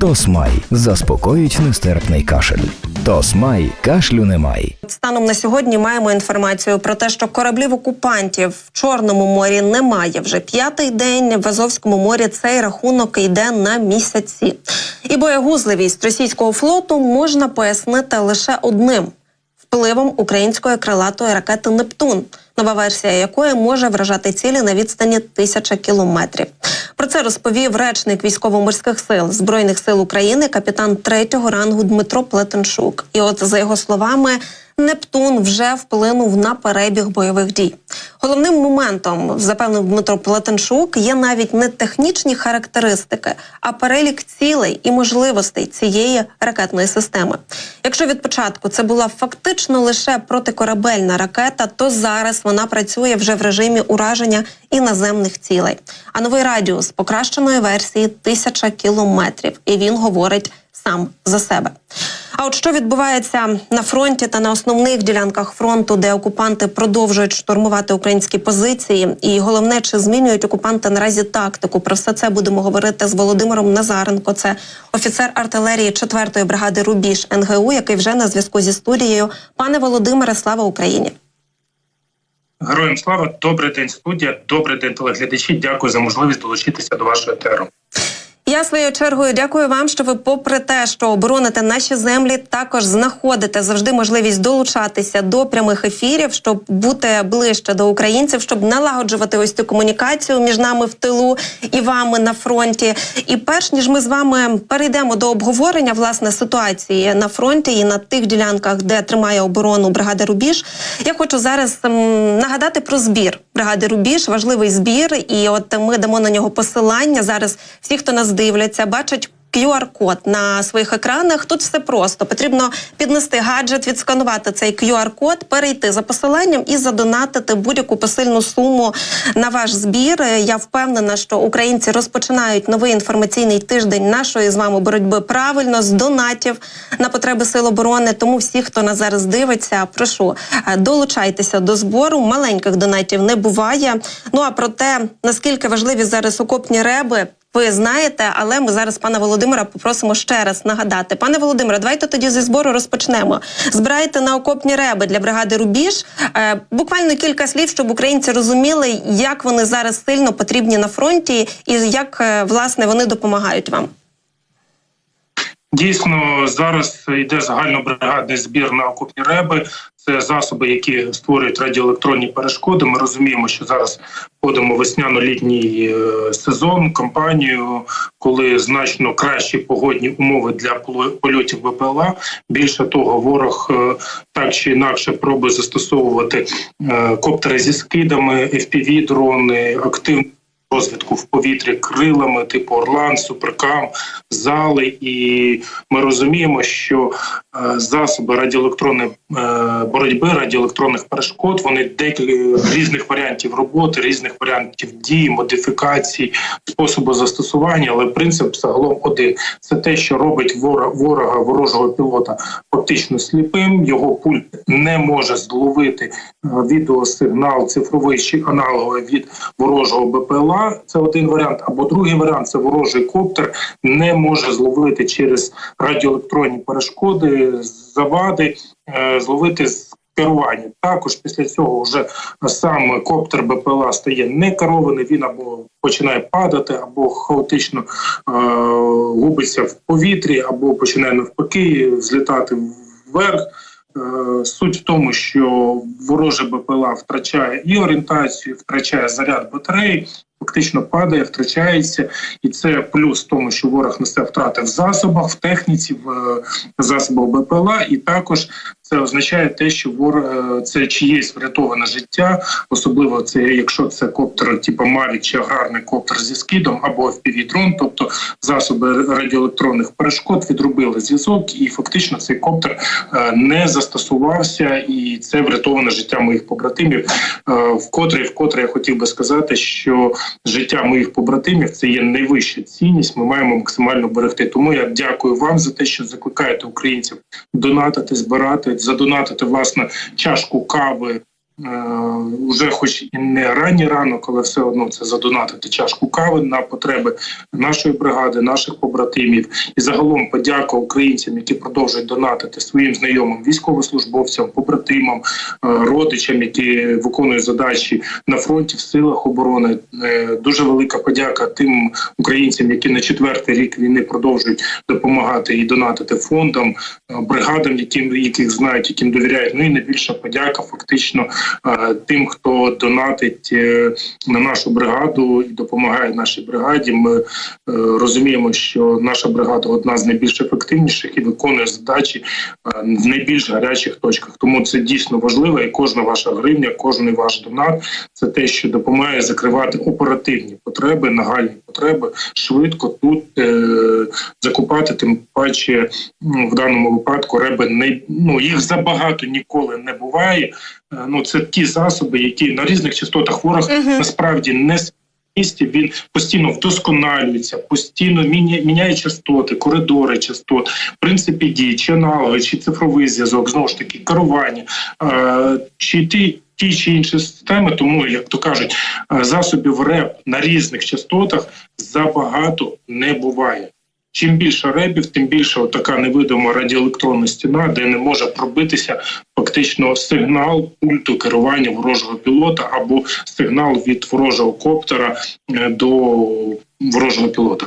Тосмай заспокоїть нестерпний кашель. Тосмай кашлю немає. Станом на сьогодні маємо інформацію про те, що кораблів окупантів в Чорному морі немає вже п'ятий день. В Азовському морі цей рахунок йде на місяці. І боєгузливість російського флоту можна пояснити лише одним впливом української крилатої ракети Нептун, нова версія якої може вражати цілі на відстані тисяча кілометрів. Про це розповів речник військово-морських сил збройних сил України, капітан третього рангу Дмитро Плетеншук. І от за його словами. Нептун вже вплинув на перебіг бойових дій. Головним моментом, запевнив Дмитро Платеншук, є навіть не технічні характеристики, а перелік цілей і можливостей цієї ракетної системи. Якщо від початку це була фактично лише протикорабельна ракета, то зараз вона працює вже в режимі ураження іноземних цілей. А новий радіус покращеної версії тисяча кілометрів, і він говорить сам за себе. А от що відбувається на фронті та на основних ділянках фронту, де окупанти продовжують штурмувати українські позиції, і головне, чи змінюють окупанти наразі тактику? Про все це будемо говорити з Володимиром Назаренко. Це офіцер артилерії 4-ї бригади Рубіж НГУ, який вже на зв'язку зі студією. Пане Володимире, слава Україні! Героям слава, добрий день, студія, добрий день, телеглядачі. Дякую за можливість долучитися до вашого етеру. Я своєю чергою дякую вам, що ви, попри те, що обороните наші землі, також знаходите завжди можливість долучатися до прямих ефірів, щоб бути ближче до українців, щоб налагоджувати ось цю комунікацію між нами в тилу і вами на фронті. І перш ніж ми з вами перейдемо до обговорення власне ситуації на фронті і на тих ділянках, де тримає оборону бригада Рубіж, я хочу зараз м, нагадати про збір бригади Рубіж, важливий збір, і от ми дамо на нього посилання зараз. Всі, хто нас дивляться, бачать. QR-код на своїх екранах. Тут все просто. Потрібно піднести гаджет, відсканувати цей QR-код, перейти за посиланням і задонатити будь-яку посильну суму на ваш збір. Я впевнена, що українці розпочинають новий інформаційний тиждень нашої з вами боротьби правильно з донатів на потреби сил оборони. Тому всі, хто нас зараз дивиться, прошу е, долучайтеся до збору. Маленьких донатів не буває. Ну а про те, наскільки важливі зараз окопні реби. Ви знаєте, але ми зараз пана Володимира попросимо ще раз нагадати. Пане Володимире, давайте тоді зі збору розпочнемо. Збирайте на окопні реби для бригади Рубіж. Е, буквально кілька слів, щоб українці розуміли, як вони зараз сильно потрібні на фронті, і як е, власне вони допомагають вам. Дійсно, зараз йде загальнобригадний збір на окупні реби. Це засоби, які створюють радіоелектронні перешкоди. Ми розуміємо, що зараз входимо весняно-літній е, сезон, кампанію, коли значно кращі погодні умови для польотів БПЛА. Більше того, ворог е, так чи інакше пробує застосовувати е, коптери зі скидами, fpv дрони активно розвідку в повітрі крилами, типу Орлан, Суперкам, зали, і ми розуміємо, що засоби радіоелектронної е, боротьби, радіоелектронних перешкод, вони декілька різних варіантів роботи, різних варіантів дії, модифікацій, способу застосування, але принцип загалом один: це те, що робить ворога ворожого пілота фактично сліпим. Його пульт не може зловити е, відеосигнал цифровий чи аналоговий від ворожого БПЛА. Це один варіант. Або другий варіант це ворожий коптер не може зловити через радіоелектронні перешкоди, завади, е, зловити керування. Також після цього вже сам коптер БПЛА стає некерований, він або починає падати, або хаотично е, губиться в повітрі, або починає навпаки злітати вверх. Е, Суть в тому, що вороже БПЛА втрачає і орієнтацію, втрачає заряд батареї, фактично падає, втрачається, і це плюс в тому, що ворог несе втрати в засобах, в техніці, в е, засобах БПЛА, і також це означає те, що вор е, це чиєсь врятоване життя, особливо це якщо це коптер, типу Mavic чи аграрний коптер зі скидом або FPV-дрон, тобто засоби радіоелектронних перешкод відробили зв'язок, і фактично цей коптер е, не застосувався, і це врятоване життя моїх побратимів. Вкотре, вкотре я хотів би сказати, що життя моїх побратимів це є найвища цінність. Ми маємо максимально берегти. Тому я дякую вам за те, що закликаєте українців донатити, збирати, задонатити власне чашку кави. Вже хоч і не ранній ранок, але все одно це задонатити чашку кави на потреби нашої бригади, наших побратимів. І загалом подяка українцям, які продовжують донатити своїм знайомим військовослужбовцям, побратимам, е, родичам, які виконують задачі на фронті в силах оборони. Е, Дуже велика подяка тим українцям, які на четвертий рік війни продовжують допомагати і донатити фондам, е, бригадам, яким яких знають, яким довіряють. Ну і найбільша подяка фактично е, тим, хто донатить е, на нашу бригаду і допомагає нашій бригаді. Ми е, розуміємо, що наша бригада одна з найбільш ефективніших і виконує задачі е, в найбільш гарячих точках. Тому це дійсно важливо, і кожна ваша гривня, кожен ваш донат це те, що допомагає закривати оперативні потреби, нагальні потреби швидко тут е, закупати. Тим паче в даному випадку реби не ну їх забагато ніколи не буває. Е, Ну це ті засоби, які на різних частотах ворог насправді не місті він постійно вдосконалюється, постійно міня- міняє частоти, коридори частот, принципи дій, чи аналоги, чи цифровий зв'язок, знову ж таки, керування, е, чи ті. Ті чи інші системи, тому як то кажуть, е, засобів РЕП на різних частотах забагато не буває. Чим більше ребів, тим більше така невидима радіоелектронна стіна, де не може пробитися фактично сигнал пульту керування ворожого пілота або сигнал від ворожого коптера е, до ворожого пілота.